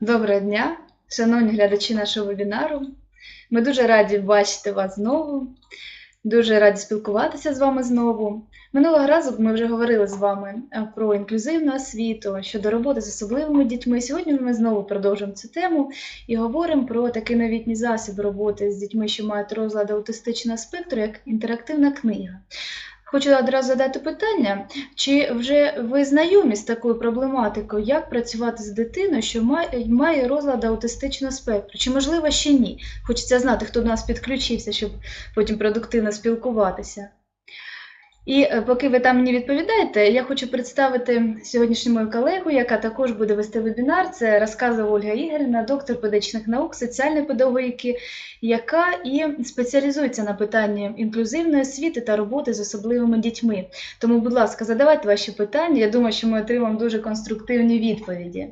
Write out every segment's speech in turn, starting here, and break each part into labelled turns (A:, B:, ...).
A: Доброго дня, шановні глядачі нашого вебінару. Ми дуже раді бачити вас знову, дуже раді спілкуватися з вами знову. Минулого разу ми вже говорили з вами е, про інклюзивну освіту щодо роботи з особливими дітьми. Сьогодні ми знову продовжуємо цю тему і говоримо про такий новітній засіб роботи з дітьми, що мають розлад аутистичного спектру, як інтерактивна книга. Хочу одразу задати питання, чи вже ви знайомі з такою проблематикою, як працювати з дитиною, що має, має розлад аутистичного спектру? Чи можливо ще ні? Хочеться знати, хто до нас підключився, щоб потім продуктивно спілкуватися. І е, поки ви там мені відповідаєте, я хочу представити сьогоднішню мою колегу, яка також буде вести вебінар. Це розказова Ольга Ігорівна, доктор педагогічних наук, соціальної педагогіки, яка і спеціалізується на питанні інклюзивної освіти та роботи з особливими дітьми. Тому, будь ласка, задавайте ваші питання. Я думаю, що ми отримаємо дуже конструктивні відповіді.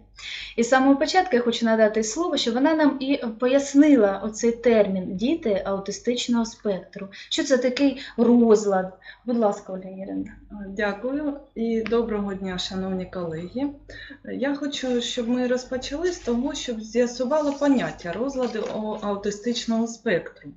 A: І з самого початку я хочу надати слово, щоб вона нам і пояснила оцей термін діти аутистичного спектру. Що це такий розлад? Будь ласка, Ольга Ірина.
B: Дякую і доброго дня, шановні колеги. Я хочу, щоб ми розпочали з того, щоб з'ясували поняття розладу аутистичного спектру.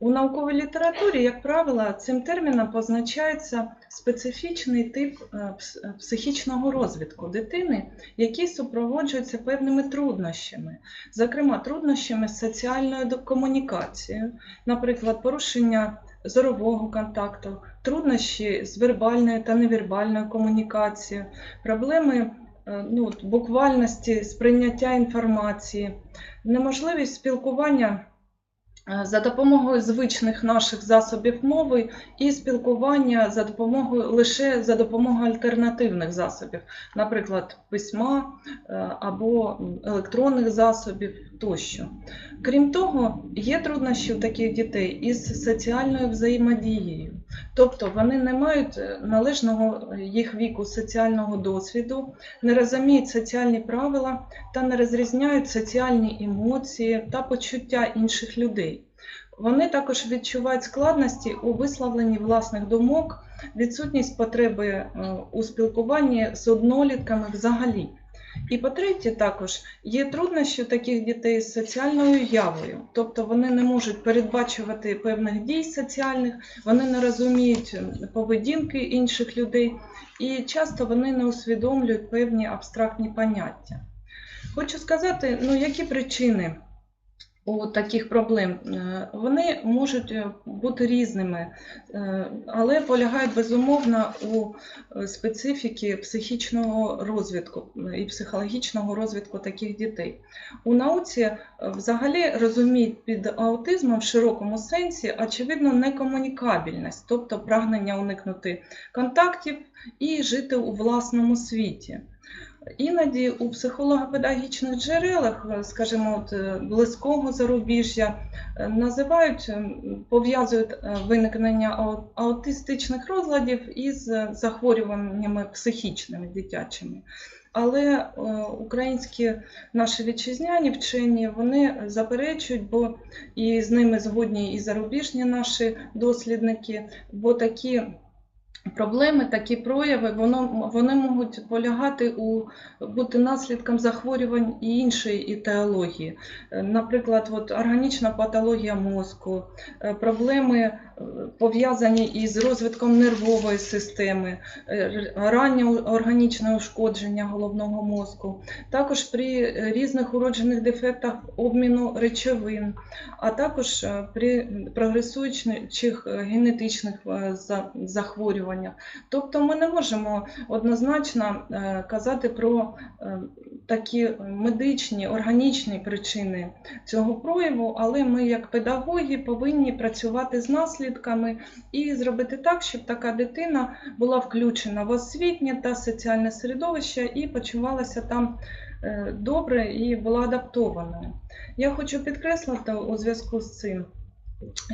B: У науковій літературі, як правило, цим терміном позначається специфічний тип е, психічного розвитку дитини, який супроводжується певними труднощами, зокрема труднощами з соціальною комунікацією, наприклад, порушення зорового контакту, труднощі з вербальною та невербальною комунікацією, проблеми е, ну, буквальності сприйняття інформації, неможливість спілкування за допомогою звичних наших засобів мови і спілкування за допомогою лише за допомогою альтернативних засобів, наприклад, письма е, або електронних засобів тощо. Крім того, є труднощі у таких дітей із соціальною взаємодією, тобто вони не мають е, належного е, їх віку соціального досвіду, не розуміють соціальні правила та не розрізняють соціальні емоції та почуття інших людей. Вони також відчувають складності у висловленні власних думок, відсутність потреби е, у спілкуванні з однолітками взагалі. І по-третє, також є труднощі у таких дітей з соціальною явою, тобто вони не можуть передбачувати певних дій соціальних, вони не розуміють ем, поведінки інших людей, і часто вони не усвідомлюють певні абстрактні поняття. Хочу сказати, ну які причини у таких проблем? Е, Вони можуть е, бути різними, е, але полягають безумовно у специфіки психічного розвитку і психологічного розвитку таких дітей. У науці взагалі розуміють під аутизмом в широкому сенсі, очевидно, некомунікабельність, тобто прагнення уникнути контактів і жити у власному світі. Іноді у психолого-педагогічних джерелах, е, скажімо, от, е, близького зарубіжжя, е, називають, е, пов'язують виникнення аутистичних розладів із захворюваннями психічними дитячими. Але українські наші вітчизняні вчені вони заперечують, бо і з ними згодні і зарубіжні наші дослідники, бо такі проблеми, такі прояви, воно, вони можуть полягати у бути наслідком захворювань і іншої етіології. Е, Наприклад, от органічна патологія мозку, е, проблеми пов'язані із розвитком нервової системи, е, раннє органічне ушкодження головного мозку, також при е, різних уроджених дефектах обміну речовин, а також е, при прогресуючих генетичних захворюваннях. Тобто ми не можемо однозначно казати про такі медичні, органічні причини цього прояву, але ми, як педагоги, повинні працювати з наслідками і зробити так, щоб така дитина була включена в освітнє та соціальне середовище і почувалася там е, добре і була адаптованою. Я хочу підкреслити у зв'язку з цим,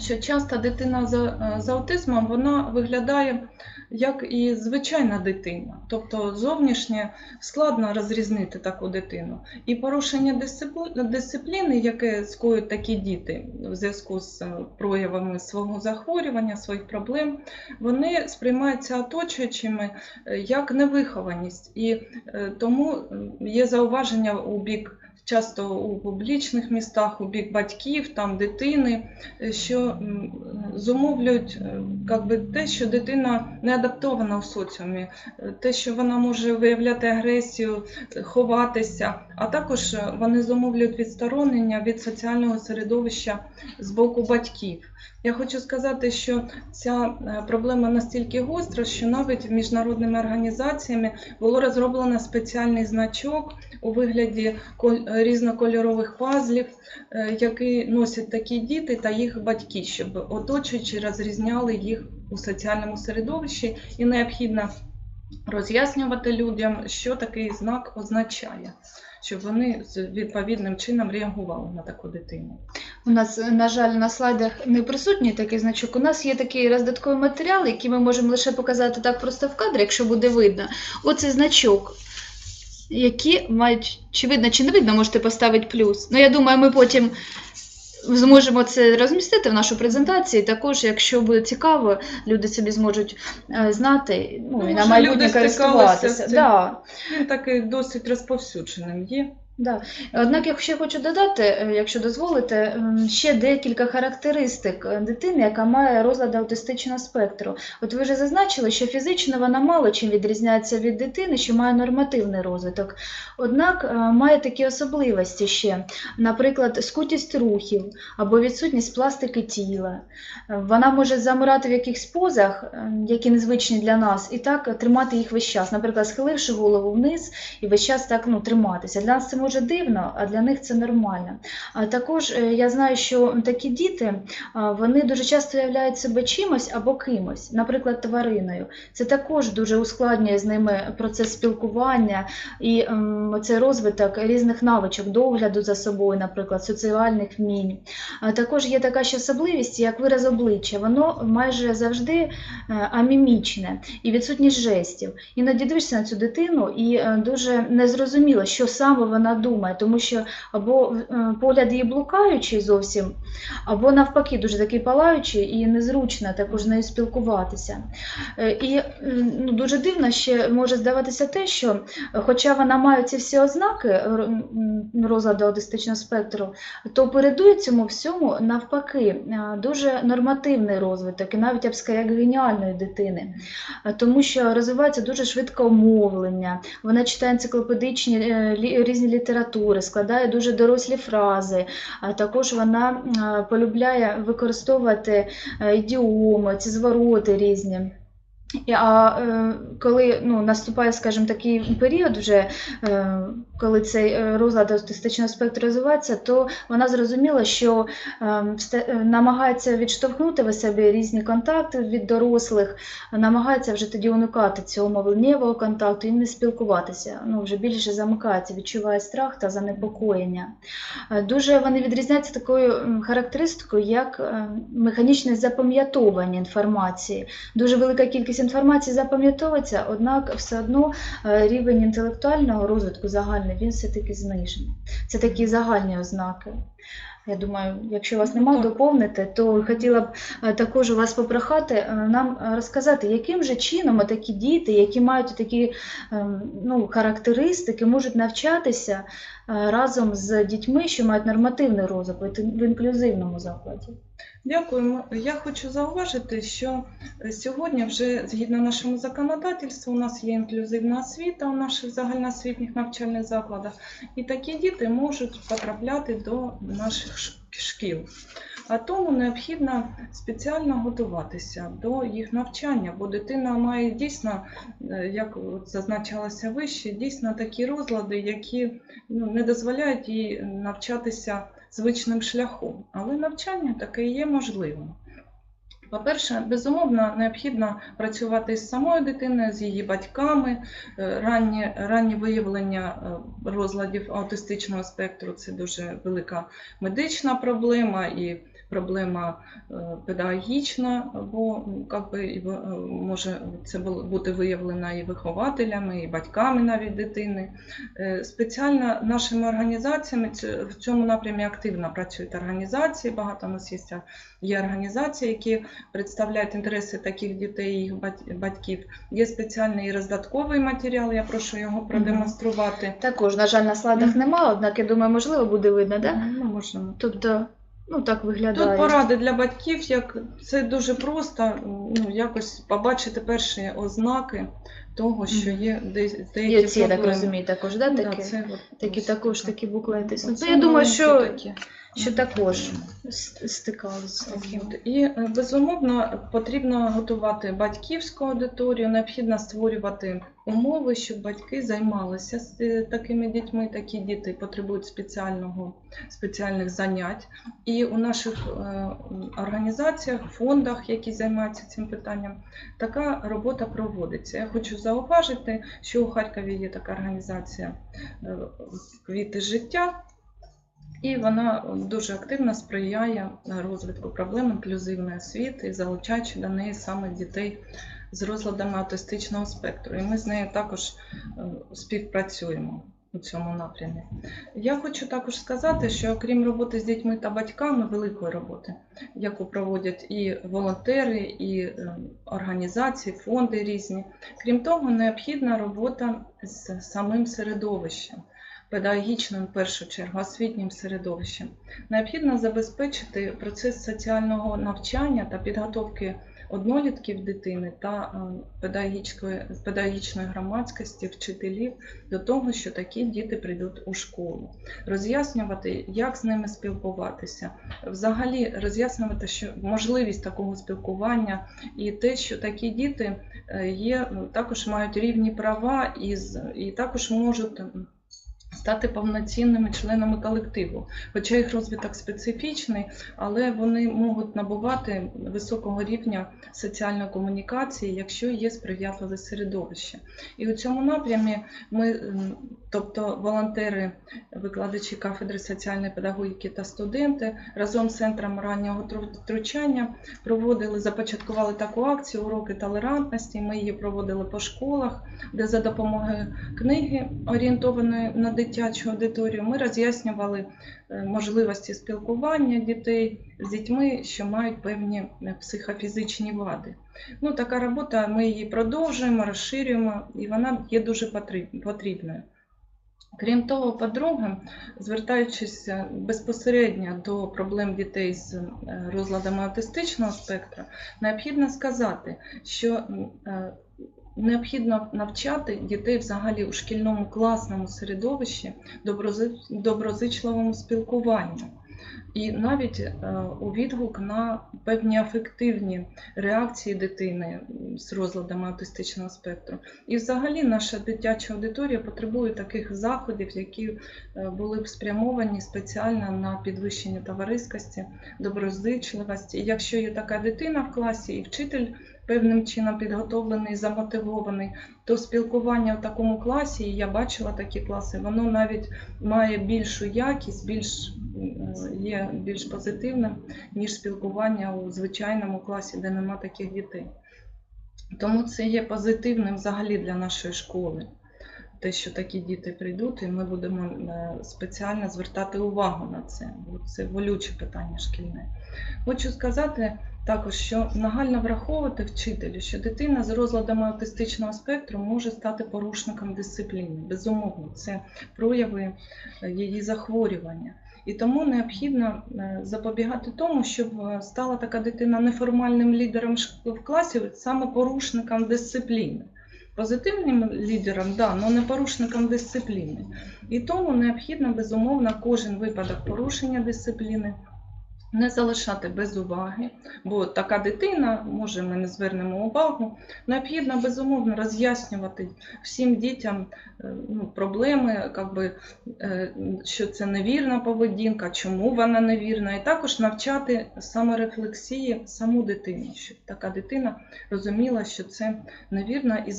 B: що часто дитина з, е, з аутизмом вона виглядає як і звичайна дитина. Тобто зовнішнє складно розрізнити таку дитину. І порушення дисциплі- дисципліни, яке скоюють такі діти в зв'язку з е, проявами свого захворювання, своїх проблем, вони сприймаються оточуючими е, як невихованість. І тому є зауваження у бік часто у публічних містах, у бік батьків, там дитини, е, що зумовлюють е, би, те, що дитина не адаптована в соціумі, е, те, що вона може виявляти агресію, ховатися, а також е, вони зумовлюють відсторонення від соціального середовища з боку батьків. Я хочу сказати, що ця е, проблема настільки гостра, що навіть міжнародними організаціями було розроблено спеціальний значок у вигляді е, різнокольорових пазлів, які носять такі діти та їх батьки, щоб оточуючі розрізняли їх у соціальному середовищі, і необхідно роз'яснювати людям, що такий знак означає, щоб вони відповідним чином реагували на таку дитину.
A: У нас, на жаль, на слайдах не присутній такий значок. У нас є такий роздатковий матеріал, який ми можемо лише показати так просто в кадрі, якщо буде видно. Оцей значок, які мають, чи видно, чи не видно, можете поставити плюс. Ну, я думаю, ми потім зможемо це розмістити в нашу презентацію. Також, якщо буде цікаво, люди собі зможуть е, знати ну,
B: Ну,
A: і на майбутнє користуватися. Да.
B: Він такий досить розповсюдженим є.
A: Да. Однак я ще хочу додати, е, якщо дозволите, ще декілька характеристик е, дитини, яка має розлад аутистичного спектру. От ви вже зазначили, що фізично вона мало чим відрізняється від дитини, що має нормативний розвиток. Однак е, має такі особливості ще, наприклад, скутість рухів або відсутність пластики тіла. Вона може замирати в якихось позах, які незвичні для нас, і так тримати їх весь час, наприклад, схиливши голову вниз і весь час так ну, триматися. Для нас це може дивно, а для них це нормально. А також е, я знаю, що такі діти вони дуже часто являють себе чимось або кимось, наприклад, твариною. Це також дуже ускладнює з ними процес спілкування і ем, цей розвиток різних навичок, догляду за собою, наприклад, соціальних вмінь. А також є така ще особливість, як вираз обличчя. Воно майже завжди е, амімічне і відсутність жестів. Іноді дивишся на цю дитину і е, дуже незрозуміло, що саме вона думає, тому що або е, погляд її блукаючий зовсім, або навпаки, дуже такий палаючий і незручно також з нею спілкуватися. Е, І ну, дуже дивно ще може здаватися те, що хоча вона має ці всі ознаки е, розладу аутистичного спектру, то передує цьому всьому навпаки дуже нормативний розвиток, і навіть я б сказала, як геніальної дитини, тому що розвивається дуже швидко мовлення, вона читає енциклопедичні різні літератури, складає дуже дорослі фрази, а також вона полюбляє використовувати е, ідіоми, ці звороти різні. А е, коли ну, наступає, скажімо, такий період, вже, е, коли цей е, розлад аутистичного спектру розвивається, то вона зрозуміла, що намагається відштовхнути в себе різні контакти від дорослих, намагається вже тоді уникати цього мовленнєвого контакту і не спілкуватися. Ну, вже більше замикається, відчуває страх та занепокоєння. Дуже вони відрізняються такою характеристикою, як механічне запам'ятовування інформації. Дуже велика кількість інформації запам'ятовується, однак все одно е, рівень інтелектуального розвитку загальний він все-таки знижений. Це такі загальні ознаки. Я думаю, якщо вас
B: Ну,
A: немає доповнити, то хотіла б е, також у вас попрохати е, нам розказати, яким же чином такі діти, які мають такі ну, характеристики, можуть навчатися разом з дітьми, що мають нормативний розвиток в інклюзивному закладі.
B: Дякуємо. Я хочу зауважити, що е, сьогодні вже згідно нашому законодавству у нас є інклюзивна освіта у наших загальноосвітніх навчальних закладах, і такі діти можуть потрапляти до наших шкіл. А тому необхідно спеціально готуватися до їх навчання, бо дитина має дійсно, е, як зазначалося вище, дійсно такі розлади, які ну, не дозволяють їй навчатися звичним шляхом. Але навчання таке є можливим. По-перше, безумовно, необхідно працювати з самою дитиною, з її батьками. Ранні, Раннє, раннє виявлення е, розладів аутистичного спектру це дуже велика медична проблема і проблема е, педагогічна, бо м, как би, і в- е, може це бути виявлено і вихователями, і батьками навіть дитини. Е, Спеціально нашими організаціями в цьому напрямі активно працюють організації. Багато у нас є, є організації, які представляють інтереси таких дітей і їх батьків. Є спеціальний роздатковий матеріал, я прошу його продемонструвати.
A: Також, на жаль, на слайдах
B: Мгм.
A: нема, однак я думаю, можливо, буде видно, да?
B: Ну, можемо.
A: Тобто, ну так виглядає.
B: Тут поради для батьків, як це дуже просто ну, якось побачити перші ознаки того, що є десь деякі
A: Є ці, я так розумію, також, да,
B: Ну,
A: такі?
B: да, це от
A: Такі
B: ось
A: також такі буклети. Ну,
B: Оце
A: я думаю,
B: маленькі
A: що,
B: такі.
A: Що також стикалися з таким.
B: І е, безумовно потрібно готувати батьківську аудиторію, необхідно створювати умови, щоб батьки займалися з е, такими дітьми. Такі діти потребують спеціального спеціальних занять. І у наших е, організаціях, фондах, які займаються цим питанням, така робота проводиться. Я хочу зауважити, що у Харкові є така організація Квіти життя. І вона дуже активно сприяє розвитку проблем інклюзивної освіти, залучаючи до неї саме дітей з розладами аутистичного спектру. І ми з нею також е, співпрацюємо у цьому напрямі. Я хочу також сказати, що окрім роботи з дітьми та батьками, великої роботи, яку проводять і волонтери, і е, організації, фонди різні, крім того, необхідна робота з самим середовищем педагогічним, в першу чергу, освітнім середовищем. Необхідно забезпечити процес соціального навчання та підготовки однолітків дитини та е, педагогічної, громадськості, вчителів до того, що такі діти прийдуть у школу, роз'яснювати, як з ними спілкуватися, взагалі роз'яснювати, що можливість такого спілкування і те, що такі діти е, є, ну, також мають рівні права і, і також можуть стати повноцінними членами колективу. Хоча їх розвиток специфічний, але вони можуть набувати високого рівня соціальної комунікації, якщо є сприятливе середовище. І у цьому напрямі ми, тобто волонтери, викладачі кафедри соціальної педагогіки та студенти разом з центром раннього втручання проводили, започаткували таку акцію уроки толерантності. Ми її проводили по школах, де за допомогою книги, орієнтованої на дитячу аудиторію, ми роз'яснювали е, можливості спілкування дітей з дітьми, що мають певні е, психофізичні вади. Ну, така робота, ми її продовжуємо, розширюємо, і вона є дуже потрібною. Крім того, по-друге, звертаючись е, безпосередньо до проблем дітей з розладами аутистичного спектра, необхідно сказати, що необхідно навчати дітей взагалі у шкільному класному середовищі добрози- доброзичливому спілкуванню. І навіть е, у відгук на певні афективні реакції дитини з розладами аутистичного спектру. І взагалі наша дитяча аудиторія потребує таких заходів, які е, були б спрямовані спеціально на підвищення товариськості, доброзичливості. І якщо є така дитина в класі і вчитель певним чином підготовлений, замотивований, то спілкування в такому класі, і я бачила такі класи, воно навіть має більшу якість, більш є більш позитивним, ніж спілкування у звичайному класі, де нема таких дітей. Тому це є позитивним взагалі для нашої школи. Те, що такі діти прийдуть, і ми будемо е, спеціально звертати увагу на це. Це болюче питання шкільне. Хочу сказати також, що нагально враховувати вчителю, що дитина з розладами аутистичного спектру може стати порушником дисципліни. Безумовно, це прояви е, її захворювання. І тому необхідно е, запобігати тому, щоб стала така дитина неформальним лідером в класі, саме порушником дисципліни. Позитивним лідером, да, але не порушником дисципліни. І тому необхідно, безумовно, кожен випадок порушення дисципліни не залишати без уваги, бо така дитина, може, ми не звернемо увагу. Необхідно безумовно роз'яснювати всім дітям е, ну, проблеми, как би, е, що це невірна поведінка, чому вона невірна, і також навчати саморефлексії саму дитину, щоб така дитина розуміла, що це невірно, і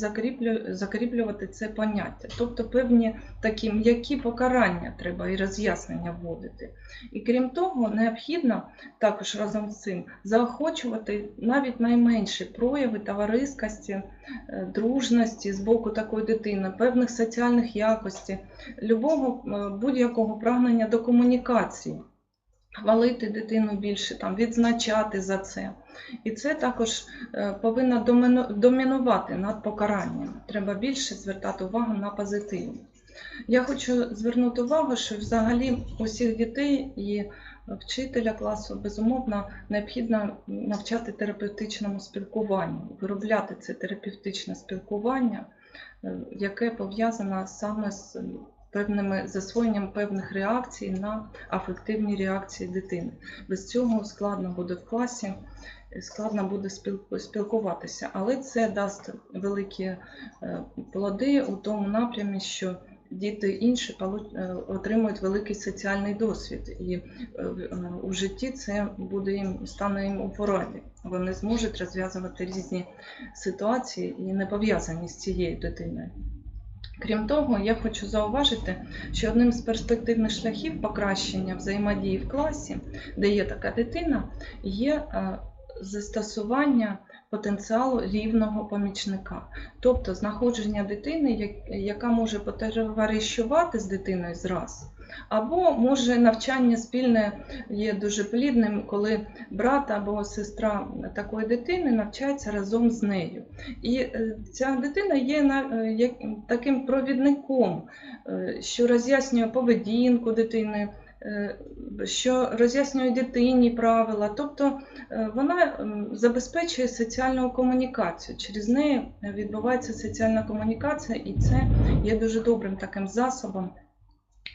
B: закріплювати це поняття. Тобто певні такі м'які покарання треба і роз'яснення вводити. І крім того, необхідно також разом з цим заохочувати навіть найменші прояви товариськості, е, дружності з боку такої дитини, певних соціальних якостей, любого е, будь-якого прагнення до комунікації. хвалити дитину більше, там, відзначати за це. І це також е, повинно домінувати над покаранням. Треба більше звертати увагу на позитив. Я хочу звернути увагу, що взагалі усіх дітей і вчителя класу безумовно необхідно навчати терапевтичному спілкуванню, виробляти це терапевтичне спілкування, е, яке пов'язане саме з певними засвоєнням певних реакцій на афективні реакції дитини. Без цього складно буде в класі, е, складно буде спіл- спілкуватися, але це дасть великі е, плоди у тому напрямі, що діти інші е, отримують великий соціальний досвід, і е, е, у житті це буде їм стане їм у пораді. Вони зможуть розв'язувати різні ситуації і не пов'язані з цією дитиною. Крім того, я хочу зауважити, що одним з перспективних шляхів покращення взаємодії в класі, де є така дитина, є застосування потенціалу рівного помічника, тобто знаходження дитини, яка може потоваришувати з дитиною зраз, або може навчання спільне є дуже плідним, коли брат або сестра такої дитини навчається разом з нею. І е, ця дитина є е, таким провідником, е, що роз'яснює поведінку дитини, що роз'яснює дитині правила. Тобто е, вона забезпечує соціальну комунікацію. Через неї відбувається соціальна комунікація, і це є дуже добрим таким засобом.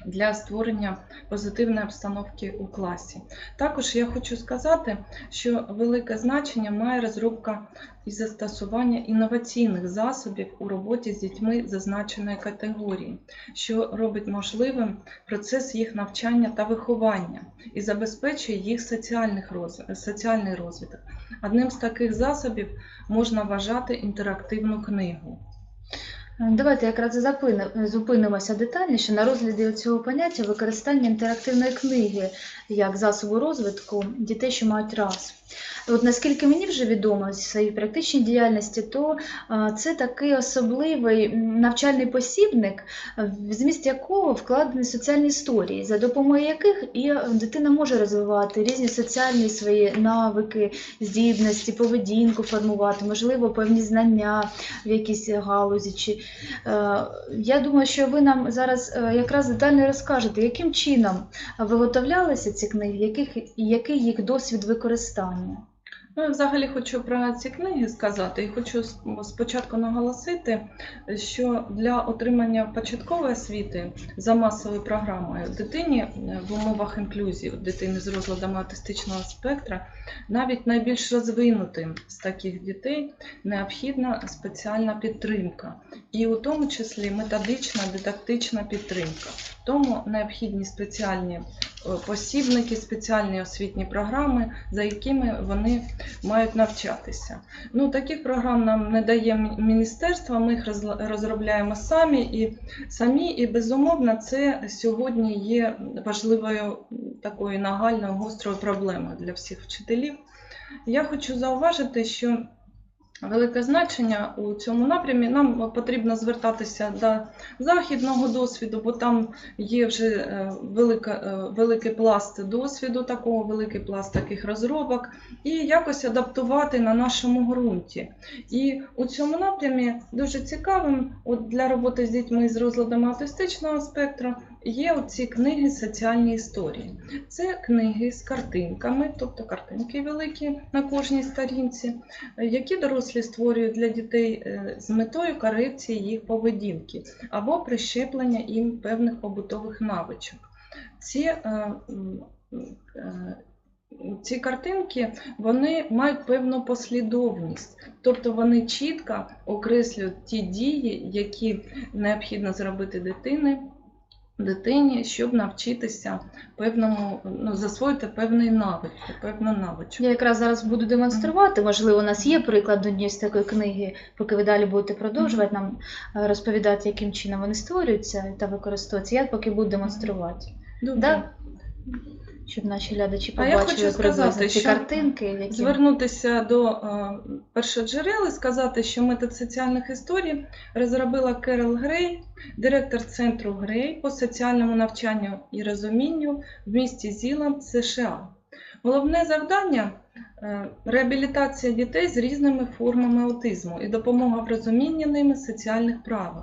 B: Для створення позитивної обстановки у класі. Також я хочу сказати, що велике значення має розробка і застосування інноваційних засобів у роботі з дітьми зазначеної категорії, що робить можливим процес їх навчання та виховання і забезпечує їх соціальний розвиток. Одним з таких засобів можна вважати інтерактивну книгу.
A: Давайте якраз зупинимося детальніше на розгляді цього поняття використання інтерактивної книги як засобу розвитку дітей, що мають раз. От наскільки мені вже відомо з своїй практичній діяльності, то це такий особливий навчальний посібник, в зміст якого вкладені соціальні історії, за допомогою яких і е, дитина може розвивати різні соціальні свої навики, здібності, поведінку формувати, можливо, певні знання в якійсь галузі. Чи, е, я думаю, що ви нам зараз е, якраз детально розкажете, яким чином виготовлялися ці книги, який їх досвід використання.
B: Ну, я взагалі хочу про ці книги сказати. І хочу спочатку наголосити, що для отримання початкової освіти за масовою програмою дитині е, в умовах інклюзії, дитини з розладами аутистичного спектра, навіть найбільш розвинутим з таких дітей необхідна спеціальна підтримка, і у тому числі методична дидактична підтримка. Тому необхідні спеціальні посібники, спеціальні освітні програми, за якими вони мають навчатися. Ну, таких програм нам не дає міністерство, ми їх розробляємо самі і самі, і безумовно, це сьогодні є важливою такою нагальною гострою проблемою для всіх вчителів. Я хочу зауважити, що велике значення у цьому напрямі нам потрібно звертатися до західного досвіду, бо там є вже е, велика, е, великий пласт досвіду, такого великий пласт таких розробок, і якось адаптувати на нашому ґрунті. І у цьому напрямі дуже цікавим от для роботи з дітьми з розладами аутистичного спектру є ці книги соціальні історії. Це книги з картинками, тобто картинки великі на кожній сторінці, які дорослі створюють для дітей е, з метою корекції їх поведінки або прищеплення їм певних побутових навичок. Ці, е, е, ці картинки вони мають певну послідовність, тобто вони чітко окреслюють ті дії, які необхідно зробити дитини. Дитині, щоб навчитися певному, ну, засвоїти певний навик, певну навичку.
A: Я якраз зараз буду демонструвати. Можливо, у нас є приклад однієї з такої книги, поки ви далі будете продовжувати нам е, розповідати, яким чином вони створюються та використовуються. Я поки буду демонструвати.
B: Добре.
A: Да? Щоб наші глядачі
B: А я хочу сказати,
A: ці
B: що
A: картинки, які
B: Звернутися до е, першоджерел і сказати, що метод соціальних історій розробила Керол Грей, директор центру Грей по соціальному навчанню і розумінню в місті Зіланд, США. Головне завдання е, реабілітація дітей з різними формами аутизму і допомога в розумінні ними соціальних правил.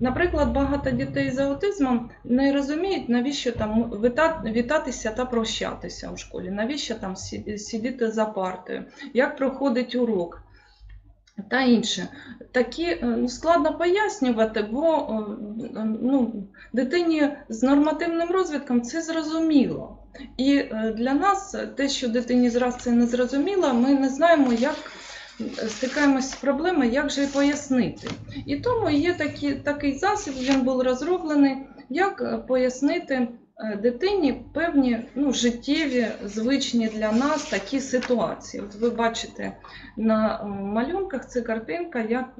B: Наприклад, багато дітей з аутизмом не розуміють, навіщо там вітатися та прощатися у школі, навіщо там сидіти за партою, як проходить урок та інше. Такі е, ну, складно пояснювати, бо е, ну, дитині з нормативним розвитком це зрозуміло. І е, для нас те, що дитині зраз це не зрозуміло, ми не знаємо, як стикаємося з проблемою, як же пояснити. І тому є такі, такий засіб, він був розроблений, як е, пояснити е, дитині певні ну, життєві, звичні для нас такі ситуації. От ви бачите на е, малюнках це картинка, як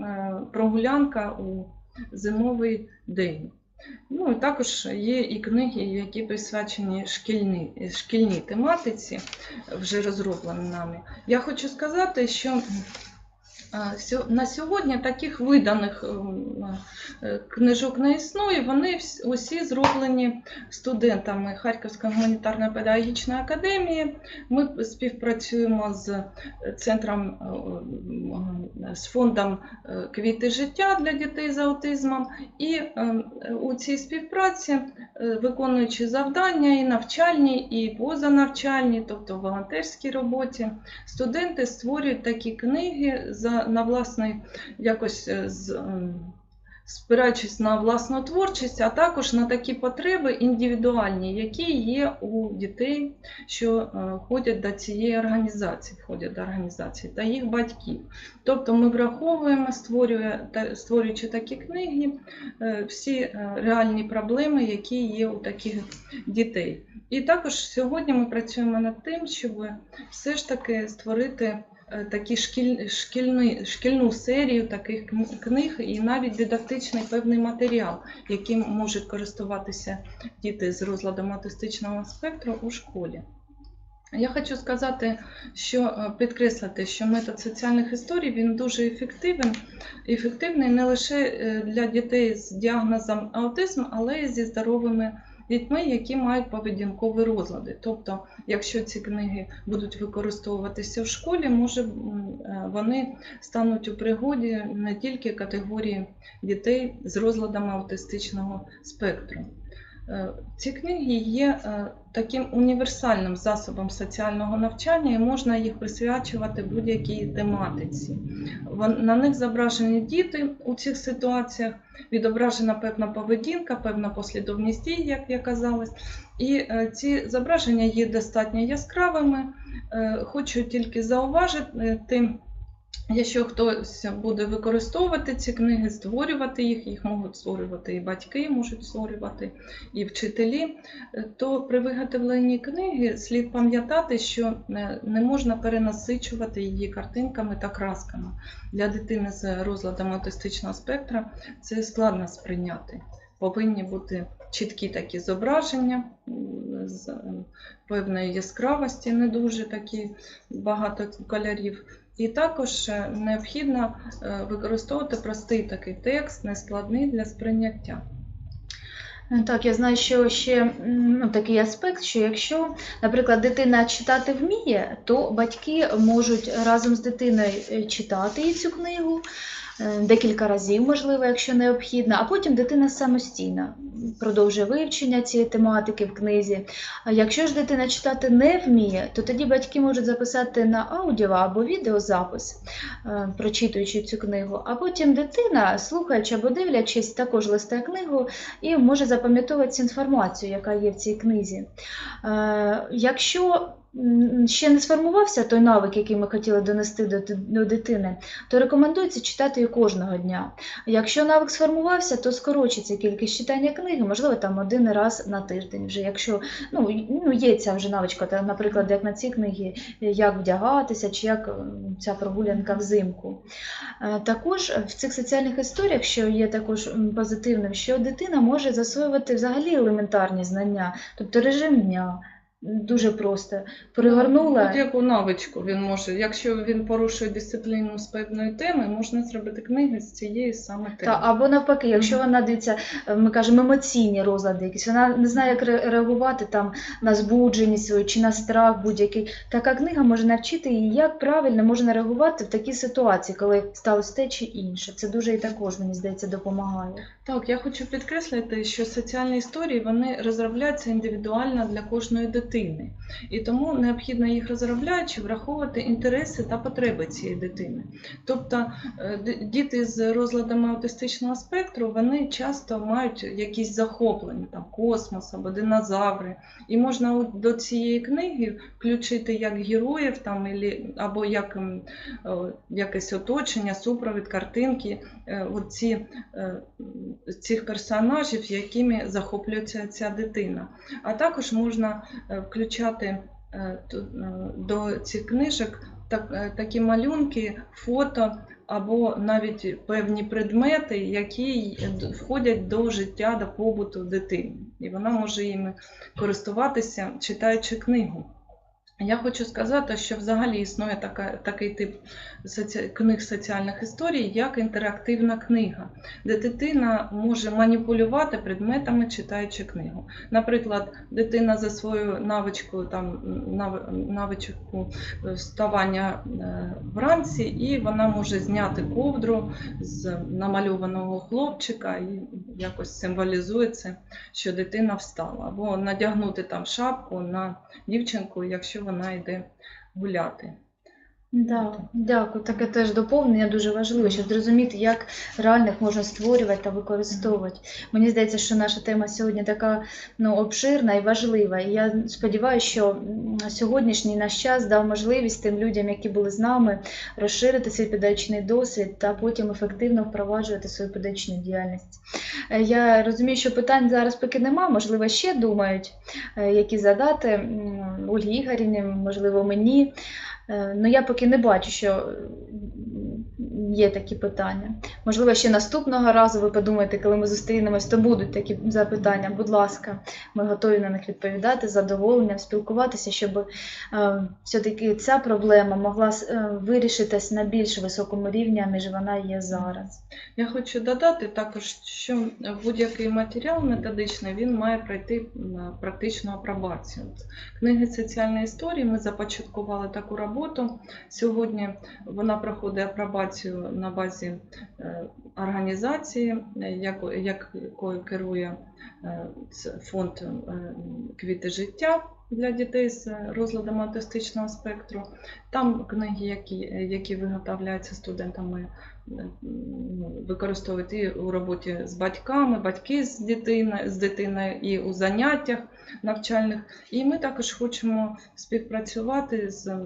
B: прогулянка у зимовий день. Ну і також є і книги, які присвячені шкільній, шкільній тематиці, вже розроблені нами. Я хочу сказати, що на сьогодні таких виданих ем, е, книжок не існує. Вони усі зроблені студентами Харківської гуманітарно-педагогічної академії. Ми співпрацюємо з центром е, з фондом е, Квіти життя для дітей з аутизмом. І е, у цій співпраці, виконуючи завдання і навчальні, і позанавчальні, тобто в волонтерській роботі, студенти створюють такі книги за на власний якось е, з. ем, Спираючись на власну творчість, а також на такі потреби індивідуальні, які є у дітей, що е, ходять до цієї організації, входять до організації та їх батьків. Тобто ми враховуємо, створюючи такі книги, е, всі реальні проблеми, які є у таких дітей. І також сьогодні ми працюємо над тим, щоб все ж таки створити такі шкіль, шкільні, шкільну серію таких кн- книг і навіть дидактичний певний матеріал, яким можуть користуватися діти з розладом аутистичного спектру у школі. Я хочу сказати, що е, підкреслити, що метод соціальних історій він дуже ефективен, ефективний не лише е, для дітей з діагнозом аутизм, але й зі здоровими дітьми, які мають поведінкові розлади. Тобто, якщо ці книги будуть використовуватися в школі, може е, вони стануть у пригоді не тільки категорії дітей з розладами аутистичного спектру. Е, Ці книги є е, таким універсальним засобом соціального навчання і можна їх присвячувати будь-якій тематиці. На них зображені діти у цих ситуаціях, відображена певна поведінка, певна послідовність дій, як я казалось. І е, ці зображення є достатньо яскравими. Хочу тільки зауважити, якщо хтось буде використовувати ці книги, створювати їх, їх можуть створювати і батьки, можуть створювати, і вчителі, то при виготовленні книги слід пам'ятати, що е, не можна перенасичувати її картинками та красками. Для дитини з розладом аутистичного спектра це складно сприйняти. Повинні бути чіткі такі зображення з певної яскравості, не дуже такі багато кольорів. І також е, необхідно е, використовувати простий такий текст, нескладний для сприйняття.
A: Е, Так, я знаю, що ще ну, такий аспект, що якщо, наприклад, дитина читати вміє, то батьки можуть разом з дитиною читати цю книгу декілька разів, можливо, якщо необхідно, а потім дитина самостійно продовжує вивчення цієї тематики в книзі. Якщо ж дитина читати не вміє, то тоді батьки можуть записати на аудіо або відеозапис, е, прочитуючи цю книгу, а потім дитина, слухаючи або дивлячись, також листає книгу і може запам'ятовувати цю інформацію, яка є в цій книзі. Е, Якщо ще не сформувався той навик, який ми хотіли донести до, дитини, то рекомендується читати її кожного дня. Якщо навик сформувався, то скорочиться кількість читання книги, можливо, там один раз на тиждень. Вже якщо ну, ну, є ця вже навичка, та, наприклад, як на цій книгі, як вдягатися, чи як ця прогулянка взимку. Е, Також в цих соціальних історіях, що є також позитивним, що дитина може засвоювати взагалі елементарні знання, тобто режим дня, дуже просто. Перегорнула.
B: Будь-яку навичку він може. Якщо він порушує дисципліну з певної теми, можна зробити книги з цієї саме теми.
A: Та, або навпаки, якщо вона дивиться, е, ми кажемо емоційні розлади, якісь вона не знає, як реагувати там на збудженість свою чи на страх будь-який. Така книга може навчити її, як правильно можна реагувати в такій ситуації, коли сталося те чи інше. Це дуже і також, мені здається, допомагає.
B: Так, я хочу підкреслити, що соціальні історії вони розробляються індивідуально для кожної дитини, і тому необхідно їх розробляючи враховувати інтереси та потреби цієї дитини. Тобто е, діти з розладами аутистичного спектру вони часто мають якісь захоплення, там космос або динозаври, і можна до цієї книги включити як героїв там або як якесь оточення, супровід, картинки. е, от ці е, цих персонажів, якими захоплюється ця дитина. А також можна включати е, е, до цих книжок е, такі малюнки, фото або навіть певні предмети, які входять до життя, до побуту дитини. І вона може їм користуватися, читаючи книгу. Я хочу сказати, що взагалі існує така, такий тип соці... книг соціальних історій, як інтерактивна книга, де дитина може маніпулювати предметами, читаючи книгу. Наприклад, дитина за свою навичку, там, нав... навичку вставання е, вранці, і вона може зняти ковдру з намальованого хлопчика і якось символізує це, що дитина встала. Або надягнути там шапку на дівчинку, якщо вона йде гуляти.
A: Да, дякую. Таке теж доповнення дуже важливо, щоб зрозуміти, як реально їх можна створювати та використовувати. Мені здається, що наша тема сьогодні така ну, обширна і важлива. І я сподіваюся, що сьогоднішній наш час дав можливість тим людям, які були з нами, розширити свій педагогічний досвід та потім ефективно впроваджувати свою педагогічну діяльність. Е, Я розумію, що питань зараз поки нема, можливо, ще думають, е, які задати Ольгі Ігорівні, можливо, мені. Е, Ну, я поки не бачу, що є такі питання. Можливо, ще наступного разу ви подумаєте, коли ми зустрінемось, то будуть такі запитання. Будь ласка, ми готові на них відповідати задоволенням, спілкуватися, щоб е, все-таки ця проблема могла е, вирішитись на більш високому рівні, ніж вона є зараз.
B: Я хочу додати також, що будь-який матеріал методичний він має пройти м, практичну апробацію. Книги соціальної історії ми започаткували таку роботу. Сьогодні вона проходить апробацію на базі е, організації, якою керує е, фонд е, Квіти життя для дітей з розладом аутистичного спектру. Там книги, які, виготовляються студентами використовують і у роботі з батьками, батьки з дитиною, з дитиною і у заняттях навчальних. І ми також хочемо співпрацювати з е,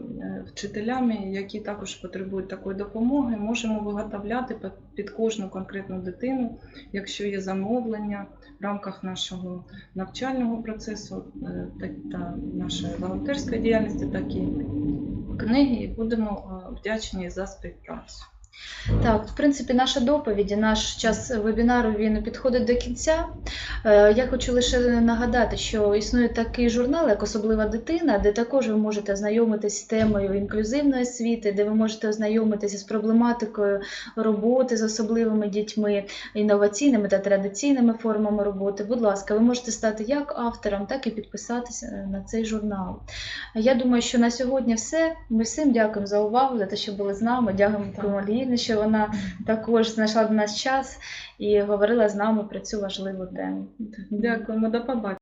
B: вчителями, які також потребують такої допомоги. Можемо виготовляти під- кожну конкретну дитину, якщо є замовлення в рамках нашого навчального процесу е, та, та нашої волонтерської діяльності такі книги, і будемо е, вдячні за співпрацю.
A: Так, в принципі, наша доповідь, наш час вебінару він підходить до кінця. Е, Я хочу лише нагадати, що існує такий журнал, як Особлива дитина, де також ви можете ознайомитись з темою інклюзивної освіти, де ви можете ознайомитися з проблематикою роботи з особливими дітьми, інноваційними та традиційними формами роботи. Будь ласка, ви можете стати як автором, так і підписатися е, на цей журнал. Я думаю, що на сьогодні все. Ми всім дякуємо за увагу, за те, що були з нами. Дякуємо
B: Так.
A: Лігні, що вона також знайшла до нас час і говорила з нами про цю важливу тему.
B: Дякуємо, до побачення.